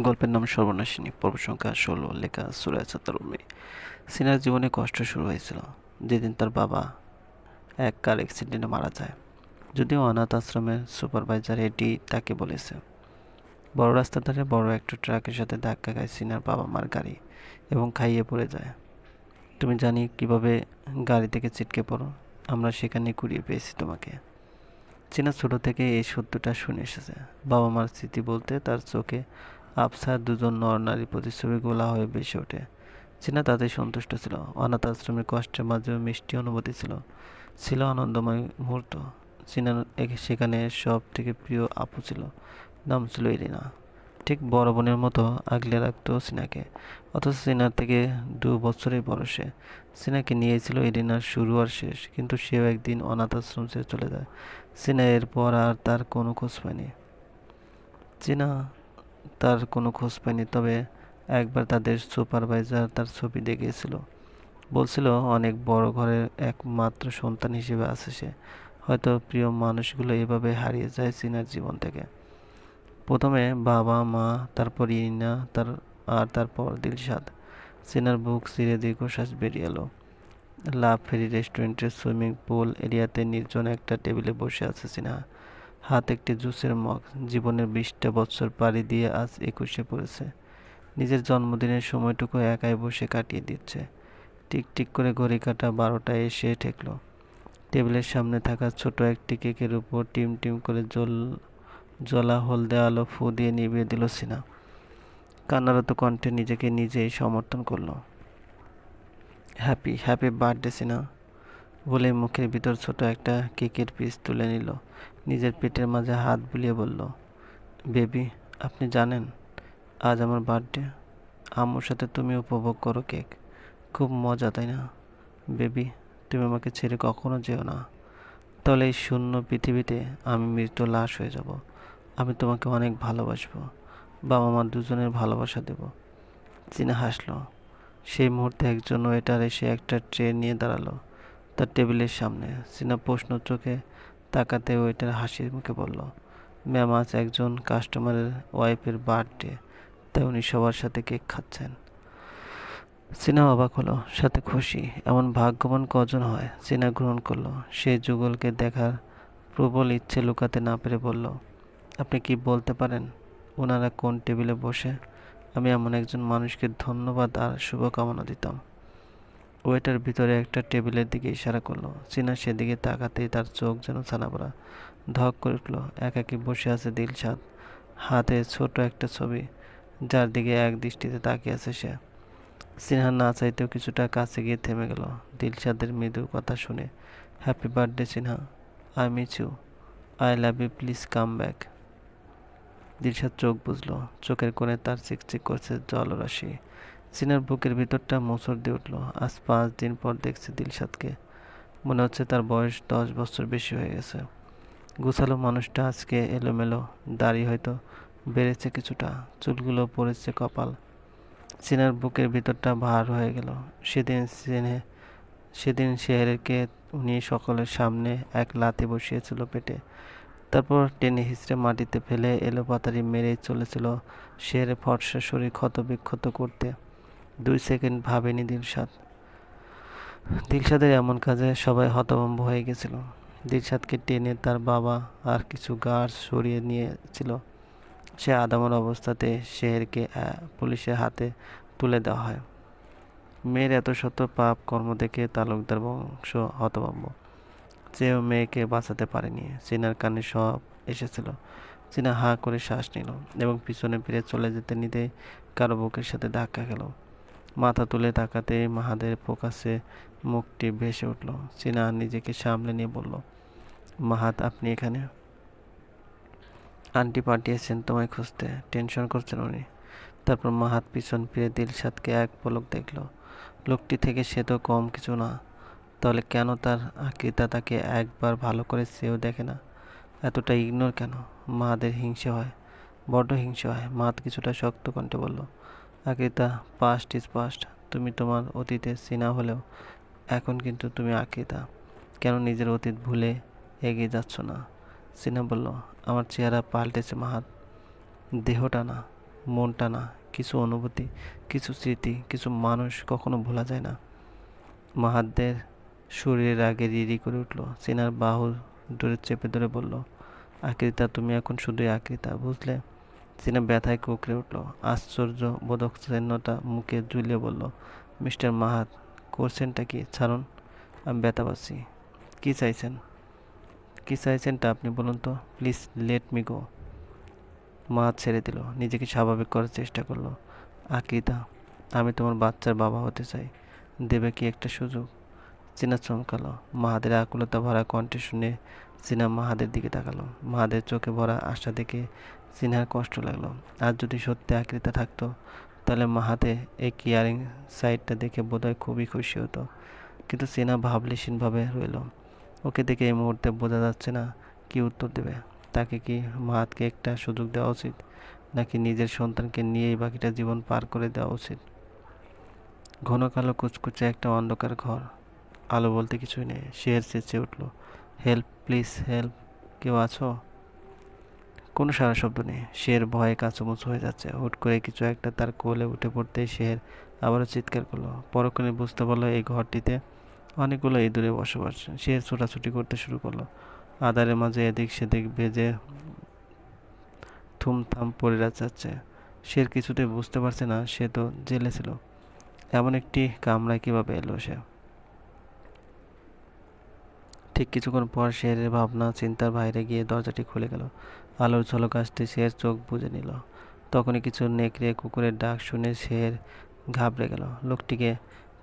গল্পের নাম সর্বনাশিনী। পর্ব সংখ্যা ষোলো, লেখা সুরায় চাতারুমি সিনার জীবনে কষ্ট শুরু হয়েছিল। যেদিন তার বাবা এক কার অ্যাক্সিডেন্টে মারা যায়। যদিও অনাথ আশ্রমের সুপারভাইজার এটি তাকে বলেছে। বড় রাস্তার ধারে বড় একটা ট্রাকের সাথে ধাক্কা খায় সিনার বাবা মার গাড়ি এবং খাইয়ে পড়ে যায়। তুমি জানি কীভাবে গাড়ি থেকে ছিটকে পড়ো? আমরা সেখানে কুড়িয়ে পেয়েছি তোমাকে। চীনা ছোট থেকে এই সত্যটা শুনে এসেছে। বাবা মার স্মৃতি বলতে তার চোখে আফসার দুজন নরনারী প্রতিচ্ছবি গোলা হয়ে বেসে ওঠে। চীনা তাতে সন্তুষ্ট ছিল। অনাথ আশ্রমের কষ্টের মাঝেও মিষ্টি অনুভূতি ছিল। ছিল আনন্দময় মুহূর্ত। একে- সেখানে সব থেকে প্রিয় আপু ছিল। নাম ছিল ইরিনা। ঠিক বড় বোনের মতো আগলে রাখতো সিনাকে অথচ সিনার থেকে দু বছরের বড় সে সিনাকে নিয়েছিল ইরিনার শুরু আর শেষ। কিন্তু সেও একদিন অনাথ আশ্রম চলে যায়। সিনা এরপর আর তার কোনো খোঁজ পায়নি। চীনা তার কোনো খোঁজ পায়নি, তবে একবার তাদের সুপারভাইজার তার ছবি দেখিয়েছিল। বলছিল, অনেক বড় ঘরের একমাত্র সন্তান হিসেবে আছে সে। হয়তো প্রিয় মানুষগুলো এভাবে হারিয়ে যায় চীনার জীবন থেকে। প্রথমে বাবা, মা, তারপর ইনা তার আর তারপর দিলশাদ। চীনার বুক চিরে দীর্ঘশ্বাস বেরিয়ে এলো। লাভ ফেরি রেস্টুরেন্টের সুইমিং পুল এরিয়াতে নির্জন একটা টেবিলে বসে আছে চীনা হাত একটি জুসের মগ, জীবনের বিশটা বছর পাড়ি দিয়ে আজ একুশে পড়েছে। নিজের জন্মদিনের সময়টুকু একাই বসে কাটিয়ে দিচ্ছে। টিক টিক করে ঘড়ি কাটা বারোটায় এসে ঠেকলো। টেবিলের সামনে থাকা ছোট একটি কেকের উপর টিম টিম করে জল, জলা হলদে আলো ফু দিয়ে নিভিয়ে দিল সিনা। কান্নারত কণ্ঠে নিজেকে নিজেই সমর্থন করল। Happy happy birthday Sina. বলে মুখের ভিতর ছোট একটা কেকের পিস তুলে নিল। নিজের পেটের মাঝে হাত বুলিয়ে বলল, বেবি, আপনি জানেন, আজ আমার বার্থডে। আম্মুর সাথে তুমি উপভোগ করো কেক। খুব মজা, তাই না? বেবি, তুমি আমাকে ছেড়ে কখনো যেও না। তাহলে এই শূন্য পৃথিবীতে আমি মৃত লাশ হয়ে যাব। আমি তোমাকে অনেক ভালোবাসবো। বাবা মা দুজনের ভালোবাসা দেব। চীনা হাসলো। সেই মুহূর্তে একজন ওয়েটার এসে একটা ট্রে নিয়ে দাঁড়াল, তার টেবিলের সামনে। চীনা প্রশ্ন চোখে তাকাতে ওয়েটার হাসির মুখে বলল, ম্যাম, আজ একজন কাস্টমারের ওয়াইফের বার্থডে, তাই উনি সবার সাথে কেক খাচ্ছেন। চীনা অবাক হলো, সাথে খুশি? এমন ভাগ্যবান কজন হয়? চীনা গ্রহণ করল, সে যুগলকে দেখার প্রবল ইচ্ছে লুকাতে না পেরে বলল, আপনি কি বলতে পারেন? ওনারা কোন টেবিলে বসে? আমি এমন একজন মানুষকে ধন্যবাদ আর শুভকামনা দিতাম। ওয়েটার ভিতরে একটা টেবিলের দিকে ইশারা করল। চীনা সেদিকে তাকাতেই তার চোখ যেন ছানা পড়া ধক করে উঠল। একাকি বসে আছে দিলশাদ হাতে ছোট একটা ছবি, যার দিকে এক দৃষ্টিতে তাকিয়ে আছে সে। সিনহা না চাইতেও কিছুটা কাছে গিয়ে থেমে গেল। দিলশাদের মৃদু কথা শুনে happy birthday Sinha. I miss you I love you please come back Dilshad চোখ বুঝলো চোখের কোণে তার চিকচিক করছে জলরাশি। সিনার বুকের ভিতরটা মোচড় দিয়ে উঠল। আজ পাঁচ দিন পর দেখছে দিলশাদকে। মনে হচ্ছে তার বয়স দশ বছর বেশি হয়ে গেছে। গুছালো মানুষটা আজকে এলোমেলো, দাড়ি হয়তো বেড়েছে কিছুটা, চুলগুলো পড়েছে কপাল। সিনার বুকের ভিতরটা ভার হয়ে গেল। সেদিন সিনে, সেদিন শেহরেরকে উনি সকলের সামনে এক লাথি বসিয়েছিল পেটে। তারপর টেনে হিঁচড়ে মাটিতে ফেলে এলো পাতারি মেরেই চলেছিল শেহরের ফর্সা শরীর ক্ষত বিক্ষত করতে। দুই সেকেন্ড ভাবেনি দিলশাদ। দিলশাদের এমন কাজে সবাই হতভম্ব হয়ে গেছিল। দিলশাদকে টেনে তার বাবা আর কিছু গার্ড সরিয়ে নিয়েছিল। সে আদামর অবস্থাতে শেহেরকে পুলিশের হাতে তুলে দেওয়া হয়। মেয়ের এত শত পাপ কর্ম দেখে তালুকদার বংশ হতভম্ব। চেয়েও মেয়েকে বাঁচাতে পারেনি। চীনার কানে সব এসেছিল। চীনা হা করে শ্বাস নিল এবং পিছনে ফিরে চলে যেতে নিতে কারও বুকের সাথে ধাক্কা খেল। মাথা তুলে তাকাতে মাহাদের ফোকাসে মুখটি ভেসে উঠল। চীনা নিজেকে সামলে নিয়ে বলল, মাহাত, আপনি এখানে? আন্টি পাঠিয়েছেন তোমায় খুঁজতে, টেনশন করছেন উনি। তারপর মাহাত পিছন ফিরে দিলশাদকে এক পলক দেখল, লোকটি থেকে সে তো কম কিছু না, তাহলে কেন তার আকৃতা তাকে একবার ভালো করে সেও দেখে না? এতটা ইগনোর কেন? মাদের হিংসে হয়, বড্ড হিংসে হয়। মাত কিছুটা শক্ত কণ্ঠে বলল আকৃতা পাস্ট ইজ পাস্ট তুমি তোমার অতীতে সিনা হলেও এখন কিন্তু তুমি আকৃতা কেন নিজের অতীত ভুলে এগিয়ে যাচ্ছ না? সিনা বলল, আমার চেহারা পাল্টেছে মাহাত। দেহটা না, মনটা না, কিছু অনুভূতি, কিছু স্মৃতি, কিছু মানুষ কখনো ভোলা যায় না। মাহাতদের শরীরের আগে রিরি করে উঠল। সিনার বাহু ধরে চেপে ধরে বলল, আকৃতা, তুমি এখন শুধুই আকৃতা, বুঝলে? সিনা ব্যথায় কুকড়ে উঠল। আশ্চর্য বোধকশূন্যতা মুখে ঝুলিয়ে বলল, মিস্টার মাহাত, করছেনটা কি? ছাড়ুন, আমি ব্যথা পাচ্ছি। কী চাইছেন? কী চাইছেনটা আপনি বলুন তো? Please, let me go. মা ছেড়ে দিল, নিজেকে স্বাভাবিক করার চেষ্টা করল। আকৃতা, আমি তোমার বাচ্চার বাবা হতে চাই। দেবে কি একটা সুযোগ? চীনা চমকালো। মাহাদের আকুলতা ভরা কণ্ঠে শুনে চীনা মাহাদের দিকে তাকালো। মাহাদের চোখে ভরা আশা দেখে চীনার কষ্ট লাগল। আর যদি সত্যি আকৃতা থাকতো, তাহলে মাহাতে এই কেয়ারিং সাইডটা দেখে বোধহয় খুবই খুশি হতো। কিন্তু চীনা ভাবলেশীনভাবে রইল। ওকে দেখে এই মুহূর্তে বোঝা যাচ্ছে না কি উত্তর দেবে। তাকে কি মাহাতকে একটা সুযোগ দেওয়া উচিত, নাকি নিজের সন্তানকে নিয়েই বাকিটা জীবন পার করে দেওয়া উচিত? ঘন কালো কুচকুচে একটা অন্ধকার ঘর। আলো বলতে কিছুই নেই। শের চেঁচে উঠল, হেল্প, প্লিজ, হেল্প, কেউ আছো? কোনো সারা শব্দ নেই। শের ভয়ে কাঁচুমুচু হয়ে যাচ্ছে। হুট করে কিছু একটা তার কোলে উঠে পড়তেই শের আবারও চিৎকার করল। পরক্ষণে বুঝতে পারল এই ঘরটিতে অনেকগুলো ইঁদুরে বসবাস। শের ছোটাছুটি করতে শুরু করল। আদারের মাঝে এদিক সেদিক বেজে থুমথাম পড়ে যাচ্ছে। শের কিছুতেই বুঝতে পারছে না, সে তো জেলে ছিল। এমন একটি কামরায় কীভাবে এলো সে? ঠিক কিছুক্ষণ পর শেরের ভাবনা চিন্তার বাইরে গিয়ে দরজাটি খুলে গেল। আলোর ঝলক আসতে শের চোখ বুঝে নিল। তখনই কিছু নেকড়ে কুকুরের ডাক শুনে শের ঘাবড়ে গেল। লোকটিকে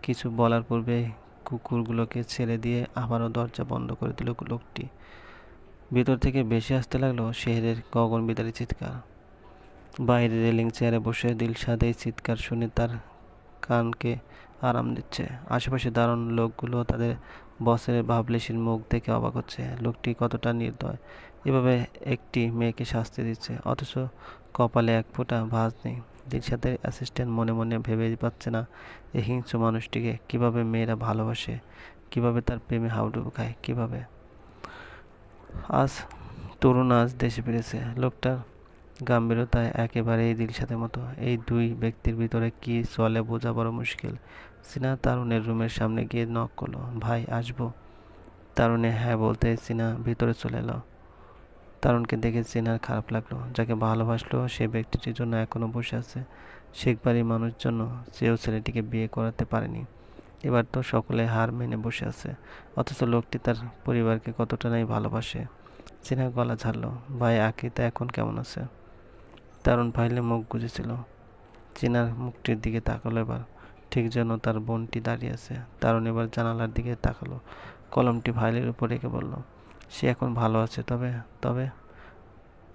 কিছু বলার পূর্বে কুকুরগুলোকে ছেড়ে দিয়ে আবারও দরজা বন্ধ করে দিল লোকটি। ভিতর থেকে বেশি আসতে লাগল শেহরের গগন বিদারী চিৎকার। বাইরে রেলিং চেয়ারে বসে দিলশাদ এই চিৎকার শুনে তার কানকে আরাম দিচ্ছে। আশেপাশে দারুণ লোকগুলো তাদের বসের ভাবলেশীর মুখ দেখে অবাক হচ্ছে। লোকটি কতটা নির্দয়। এভাবে একটি মেয়েকে শাস্তি দিচ্ছে, অথচ কপালে এক ফোঁটা ভাঁজ নেই। দিলশাদের অ্যাসিস্ট্যান্ট মনে মনে ভেবে পাচ্ছে না এই হিংস্র মানুষটিকে কীভাবে মেয়েরা ভালোবাসে, কীভাবে তার প্রেমে হাউডুবু খায়, কীভাবে। আজ তরুণ আজ দেশে ফিরেছে। লোকটার গাম্ভীর্যতায় একেবারেই দিলশাদের মতো। এই দুই ব্যক্তির ভিতরে কি চলে বোঝা বড় মুশকিল? সিনা তারুণের রুমের সামনে গিয়ে নক করল। ভাই, আসব? তারুণে হ্যাঁ বলতে সিনা ভিতরে চলে এলো। তারুণকে দেখে সিনার খারাপ লাগল। যাকে ভালোবাসলো সে ব্যক্তিটির জন্য এখনও বসে আছে। শেখ বাড়ির মানুষ জন্য সেও ছেলেটিকে বিয়ে করাতে পারেনি। এবার তো সকলে হার মেনে বসে আছে। অথচ লোকটি তার পরিবারকে কতটা নাই ভালোবাসে। সিনা গলা ঝাড়লো, ভাই, আকৃতা এখন কেমন আছে? তারুণ ফাইলে মুখ গুজেছিল। চিনার মুখটির দিকে তাকালো এবার। ঠিক যেন তার বোনটি দাঁড়িয়ে আছে। তারুণ এবার জানালার দিকে তাকালো। কলমটি ফাইলের উপর রেখে বলল সে এখন ভালো আছে, তবে তবে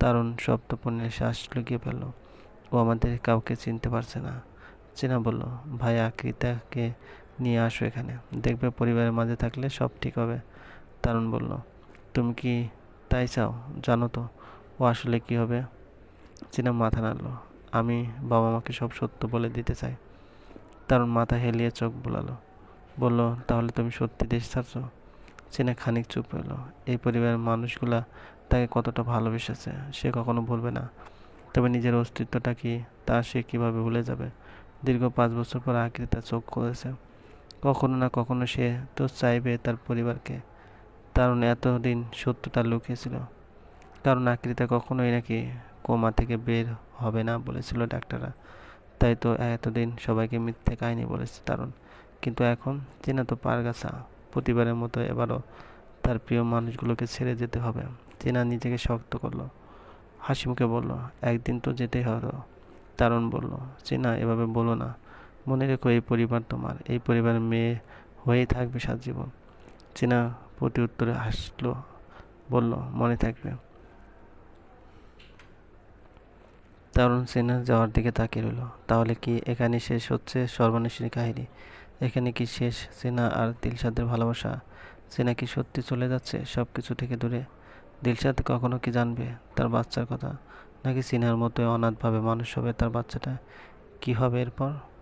তারুণ শব্দপূর্ণের শ্বাস লুকিয়ে ফেলল ও আমাদের কাউকে চিনতে পারছে না। চেনা বলল ভাই আকৃতাকে নিয়ে আসো এখানে। দেখবে পরিবারের মাঝে থাকলে সব ঠিক হবে। তারুণ বলল, তুমি কি তাই চাও? জানো তো, ও আসলে কি হবে? চীনা মাথা নাড়ল, আমি বাবা মাকে সব সত্য বলে দিতে চাই। তারুণ মাথা হেলিয়ে চোখ বোলালো, বলল, তাহলে তুমি সত্যি দেশ ছাড়ছো? চীনা খানিক চুপ রইল এই পরিবারের মানুষগুলা তাকে কতটা ভালোবেসেছে, সে কখনো ভুলবে না। তবে নিজের অস্তিত্বটা কি, তা সে কীভাবে ভুলে যাবে? দীর্ঘ পাঁচ বছর পর আকৃতি তার চোখ খুলেছে। কখনো না কখনো সে তো চাইবে তার পরিবারকে। তারুণ এতদিন সত্যটা লুকিয়েছিল। কারণ আকৃতা কখনোই নাকি কোমা থেকে বের হবে না বলেছিল ডাক্তাররা। তাই তো এতদিন সবাইকে মিথ্যে কাহিনী বলেছে কারণ কিন্তু এখন চেনা তো পারগাছা। প্রতিবারের মতো এবারও তার প্রিয় মানুষগুলোকে ছেড়ে যেতে হবে। চেনা নিজেকে শক্ত করল। হাসি মুখে বলল, একদিন তো যেতেই হতো তারুণ বলল, চেনা, এভাবে বলো না। মনে রেখো, এই পরিবার তোমার। এই পরিবারের মেয়ে হয়েই থাকবে সাত জীবন। চেনা প্রতি উত্তরে হাসলো, বলল, মনে থাকবে। তারুণ সিনহা যাওয়ার দিকে তাকিয়ে রইল। তাহলে কি এখানে শেষ হচ্ছে সর্বনেশী কাহিনী? এখানে কি শেষ? সিনা আর দিলশাদের ভালোবাসা? সিনা কি সত্যি চলে যাচ্ছে সব কিছু থেকে দূরে? দিলশাদ কখনো কি জানবে তার বাচ্চার কথা? নাকি সিনহার মতো অনাথভাবে মানুষ হবে তার বাচ্চাটা? কি হবে এরপর?